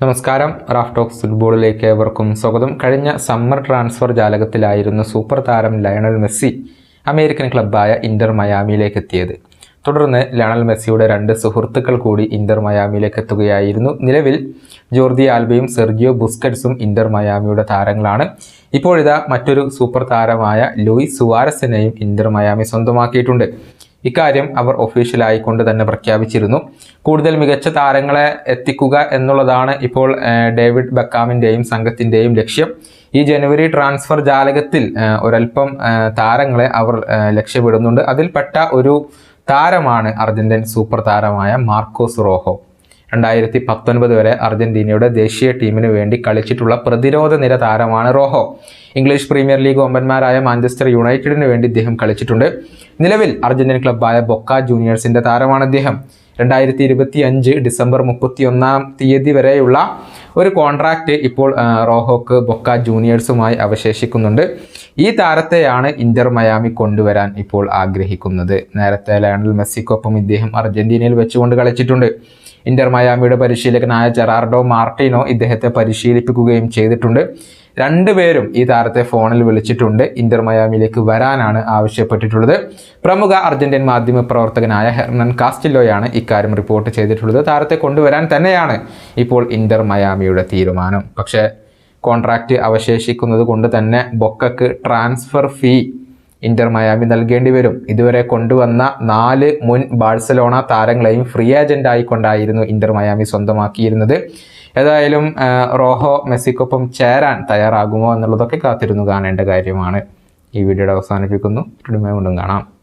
നമസ്കാരം. Raf talks ഫുട്ബോളിലേക്ക് ഏവർക്കും സ്വാഗതം. കഴിഞ്ഞ സമ്മർ ട്രാൻസ്ഫർ ജാലകത്തിലായിരുന്നു സൂപ്പർ താരം ലയണൽ മെസ്സി അമേരിക്കൻ ക്ലബ്ബായ ഇന്റർ മയാമിയിലേക്ക് എത്തിയത്. തുടർന്ന് ലയണൽ മെസ്സിയുടെ രണ്ട് സുഹൃത്തുക്കൾ കൂടി ഇന്റർ മയാമിയിലേക്ക് എത്തുകയായിരുന്നു. നിലവിൽ ജോർജി ആൽബയും സെർജിയോ ബുസ്കറ്റ്സും ഇന്റർ മയാമിയുടെ താരങ്ങളാണ്. ഇപ്പോഴിതാ മറ്റൊരു സൂപ്പർ താരമായ ലൂയിസ് സുവാരസിനെയും ഇന്റർ മയാമി സ്വന്തമാക്കിയിട്ടുണ്ട്. ഇക്കാര്യം അവർ ഒഫീഷ്യലായി കൊണ്ട് തന്നെ പ്രഖ്യാപിച്ചിരുന്നു. കൂടുതൽ മികച്ച താരങ്ങളെ എത്തിക്കുക എന്നുള്ളതാണ് ഇപ്പോൾ ഡേവിഡ് ബക്കാമിന്റെയും സംഘത്തിന്റെയും ലക്ഷ്യം. ഈ ജനുവരി ട്രാൻസ്ഫർ ജാലകത്തിൽ ഒരൽപ്പം താരങ്ങളെ അവർ ലക്ഷ്യമിടുന്നുണ്ട്. അതിൽപ്പെട്ട ഒരു താരമാണ് അർജന്റീൻ സൂപ്പർ താരമായ മാർക്കോസ് റോഹോ. രണ്ടായിരത്തി പത്തൊൻപത് വരെ അർജന്റീനയുടെ ദേശീയ ടീമിന് വേണ്ടി കളിച്ചിട്ടുള്ള പ്രതിരോധ നിര താരമാണ് റോഹോ. ഇംഗ്ലീഷ് പ്രീമിയർ ലീഗ് ഒമ്പന്മാരായ മാഞ്ചസ്റ്റർ യുണൈറ്റഡിന് വേണ്ടി ഇദ്ദേഹം കളിച്ചിട്ടുണ്ട്. നിലവിൽ അർജന്റീൻ ക്ലബ്ബായ ബൊക്ക ജൂനിയേഴ്സിന്റെ താരമാണ് അദ്ദേഹം രണ്ടായിരത്തി ഇരുപത്തി അഞ്ച് ഡിസംബർ മുപ്പത്തി ഒന്നാം തീയതി വരെയുള്ള ഒരു കോൺട്രാക്റ്റ് ഇപ്പോൾ റോഹോക്ക് ബൊക്ക ജൂനിയേഴ്സുമായി അവശേഷിക്കുന്നുണ്ട്. ഈ താരത്തെയാണ് ഇന്റർ മയാമി കൊണ്ടുവരാൻ ഇപ്പോൾ ആഗ്രഹിക്കുന്നത്. നേരത്തെ ലയണൽ മെസ്സിക്കൊപ്പം ഇദ്ദേഹം അർജന്റീനയിൽ വെച്ചുകൊണ്ട് കളിച്ചിട്ടുണ്ട്. ഇന്റർ മയാമിയുടെ പരിശീലകനായ ജെറാർഡോ മാർട്ടിനോ ഇദ്ദേഹത്തെ പരിശീലിപ്പിക്കുകയും ചെയ്തിട്ടുണ്ട്. രണ്ടുപേരും ഈ താരത്തെ ഫോണിൽ വിളിച്ചിട്ടുണ്ട്. ഇന്റർ മയാമിയിലേക്ക് വരാനാണ് ആവശ്യപ്പെട്ടിട്ടുള്ളത്. പ്രമുഖ അർജന്റീൻ മാധ്യമ പ്രവർത്തകനായ ഹെർണൻ കാസ്റ്റില്ലോയാണ് ഇക്കാര്യം റിപ്പോർട്ട് ചെയ്തിട്ടുള്ളത്. താരത്തെ കൊണ്ടുവരാൻ തന്നെയാണ് ഇപ്പോൾ ഇന്റർ മയാമിയുടെ തീരുമാനം. പക്ഷേ കോൺട്രാക്റ്റ് അവശേഷിക്കുന്നത് കൊണ്ട് തന്നെ ബൊക്കക്ക് ട്രാൻസ്ഫർ ഫീ ഇന്റർ മയാമി നൽകേണ്ടി വരും. ഇതുവരെ കൊണ്ടുവന്ന നാല് മുൻ ബാഴ്സലോണ താരങ്ങളെയും ഫ്രീ ഏജന്റ് ആയിക്കൊണ്ടായിരുന്നു ഇന്റർ മയാമി സ്വന്തമാക്കിയിരുന്നത്. ഏതായാലും റോഹോ മെസ്സിക്കൊപ്പം ചേരാൻ തയ്യാറാകുമോ എന്നുള്ളതൊക്കെ കാത്തിരുന്നു കാണേണ്ട കാര്യമാണ്. ഈ വീഡിയോയുടെ അവസാനിപ്പിക്കുന്നു. കാണാം.